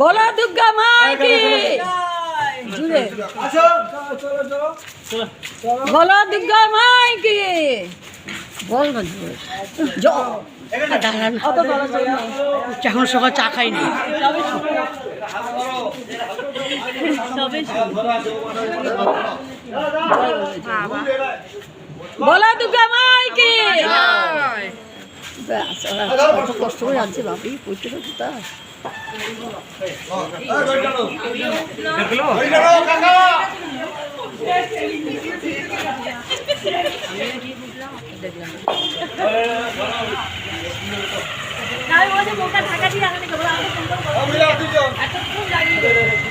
বলো দুর্গা মাইকি বলো দুর্গা মাইকি বল না জুড়ে। চা খাইনি বলো দুর্গা মাইকে। কষ্ট করে আনছে বাপি পড়তে কোথায় দেখলাম